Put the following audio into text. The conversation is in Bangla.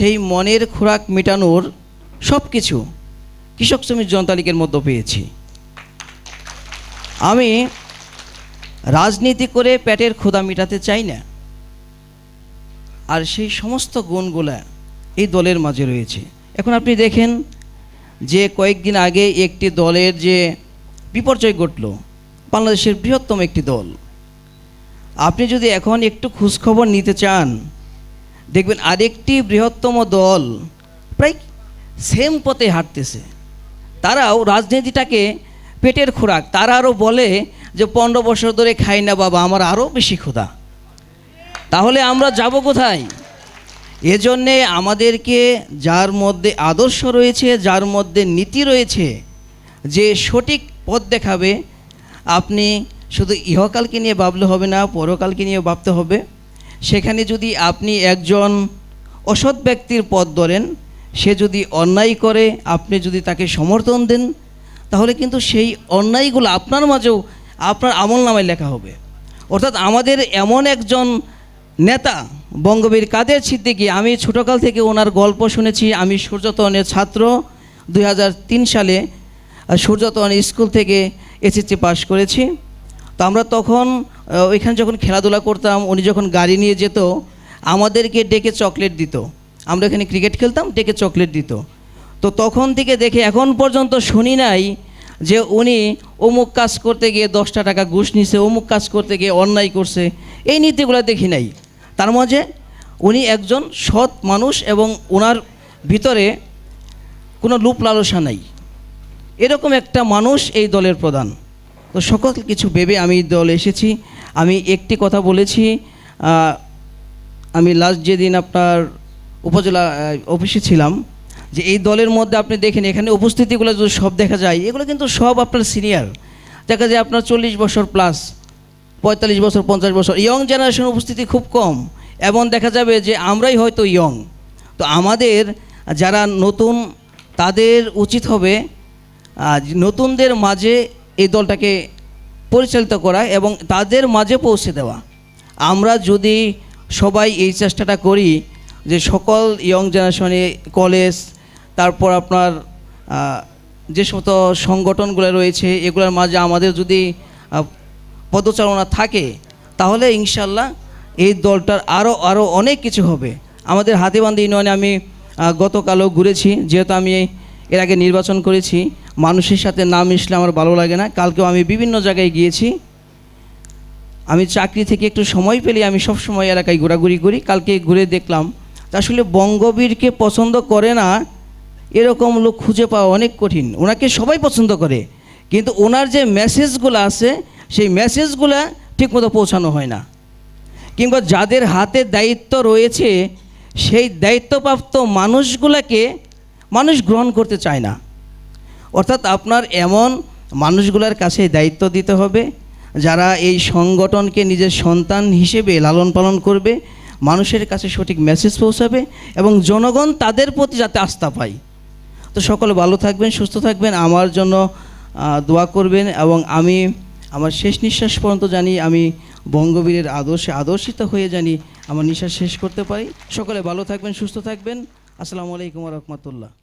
সেই মনের খোরাক মেটানোর সব কিছু কৃষক শ্রমিক জনতালিকের মধ্যে পেয়েছি। আমি রাজনীতি করে পেটের ক্ষুধা মেটাতে চাই না। আর সেই সমস্ত গুণগুলা এই দলের মাঝে রয়েছে। এখন আপনি দেখেন যে কয়েকদিন আগে একটি দলের যে বিপর্যয় ঘটল, বাংলাদেশের বৃহত্তম একটি দল। আপনি যদি এখন একটু খোঁজখবর নিতে চান দেখবেন আরেকটি বৃহত্তম দল প্রায় সেম পথে হাঁটতেছে। তারাও রাজনীতিটাকে পেটের খোরাক। তারা আরও বলে যে, পনেরো বছর ধরে খাই না বাবা, আমার আরও বেশি ক্ষুধা। তাহলে আমরা যাব কোথায়? এজন্যে আমাদেরকে যার মধ্যে আদর্শ রয়েছে, যার মধ্যে নীতি রয়েছে, যে সঠিক পথ দেখাবে। আপনি শুধু ইহকালকে নিয়ে ভাবলে হবে না, পরকালকে নিয়ে ভাবতে হবে। সেখানে যদি আপনি একজন অসৎ ব্যক্তির পথ ধরেন, সে যদি অন্যায় করে, আপনি যদি তাকে সমর্থন দেন, তাহলে কিন্তু সেই অন্যায়গুলো আপনার মাঝেও আপনার আমল নামায় লেখা হবে। অর্থাৎ আমাদের এমন একজন নেতা, বঙ্গবীর কাদের সিদ্দিকী, আমি ছোটকাল থেকে ওনার গল্প শুনেছি, আমি সূর্যতনের ছাত্র দু হাজার তিন সালে সূর্যতন স্কুল থেকে এসএসসি পাশ করেছি। তো আমরা তখন ওইখানে যখন খেলাধুলা করতাম, উনি যখন গাড়ি নিয়ে যেত, আমাদেরকে ডেকে চকলেট দিত। আমরা এখানে ক্রিকেট খেলতাম, ডেকে চকলেট দিত। তো তখন থেকে দেখে এখন পর্যন্ত শুনি নাই যে উনি অমুক কাজ করতে গিয়ে দশটা টাকা ঘুষ নিছে, অমুক কাজ করতে গিয়ে অন্যায় করছে। এই নীতিগুলো দেখি নাই। তার মাঝে উনি একজন সৎ মানুষ এবং ওনার ভিতরে কোনো লুপ লালসা নাই। এরকম একটা মানুষ এই দলের প্রধান। তো সকল কিছু ভেবে আমি দল এসেছি। আমি একটি কথা বলেছি আমি লাস্ট যেদিন আপনার উপজেলা অফিসে ছিলাম, যে এই দলের মধ্যে আপনি দেখেন, এখানে উপস্থিতিগুলো যদি সব দেখা যায়, এগুলো কিন্তু সব আপনার সিনিয়র দেখা যায় আপনার চল্লিশ বছর প্লাস পঁয়তাল্লিশ বছর, পঞ্চাশ বছর ইয়ং জেনারেশন উপস্থিতি খুব কম। এবং দেখা যাবে যে আমরাই হয়তো ইয়ং তো আমাদের যারা নতুন, তাদের উচিত হবে নতুনদের মাঝে এই দলটাকে পরিচালিত করা এবং তাদের মাঝে পৌঁছে দেওয়া। আমরা যদি সবাই এই চেষ্টাটা করি যে সকল ইয়ং জেনারেশনে কলেজ, তারপর আপনার যে সমস্ত সংগঠনগুলো রয়েছে, এগুলোর মাঝে আমাদের যদি পদচারণা থাকে, তাহলে ইনশাল্লাহ এই দলটার আরও আরও অনেক কিছু হবে। আমাদের হাতিবান্ধি ইউনিয়নে আমি গতকালও ঘুরেছি, যেহেতু আমি এর আগে নির্বাচন করেছি। মানুষের সাথে না মিশলে আমার ভালো লাগে না। কালকেও আমি বিভিন্ন জায়গায় গিয়েছি। আমি চাকরি থেকে একটু সময় পেলে আমি সব সময় এলাকায় ঘোরাঘুরি করি। কালকে ঘুরে দেখলাম, আসলে বঙ্গবীরকে পছন্দ করে না, এরকম লোক খুঁজে পাওয়া অনেক কঠিন। ওনাকে সবাই পছন্দ করে, কিন্তু ওনার যে মেসেজগুলো আছে, সেই মেসেজগুলো ঠিকমতো পৌঁছানো হয় না। কিংবা যাদের হাতে দায়িত্ব রয়েছে, সেই দায়িত্বপ্রাপ্ত মানুষগুলোকে মানুষ গ্রহণ করতে চায় না। অর্থাৎ আপনার এমন মানুষগুলোর কাছে দায়িত্ব দিতে হবে, যারা এই সংগঠনকে নিজের সন্তান হিসেবে লালন পালন করবে, মানুষের কাছে সঠিক মেসেজ পৌঁছাবে এবং জনগণ তাদের প্রতি যাতে আস্থা পায়। তো সকলে ভালো থাকবেন, সুস্থ থাকবেন, আমার জন্য দোয়া করবেন এবং আমি আমার শেষ নিঃশ্বাস পর্যন্ত জানি, আমি বঙ্গবীরের আদর্শে আদর্শিত হয়ে জানি, আমার নিঃশ্বাস শেষ করতে পারি। সকলে ভালো থাকবেন, সুস্থ থাকবেন। আসসালামু আলাইকুম রহমতুল্লাহ।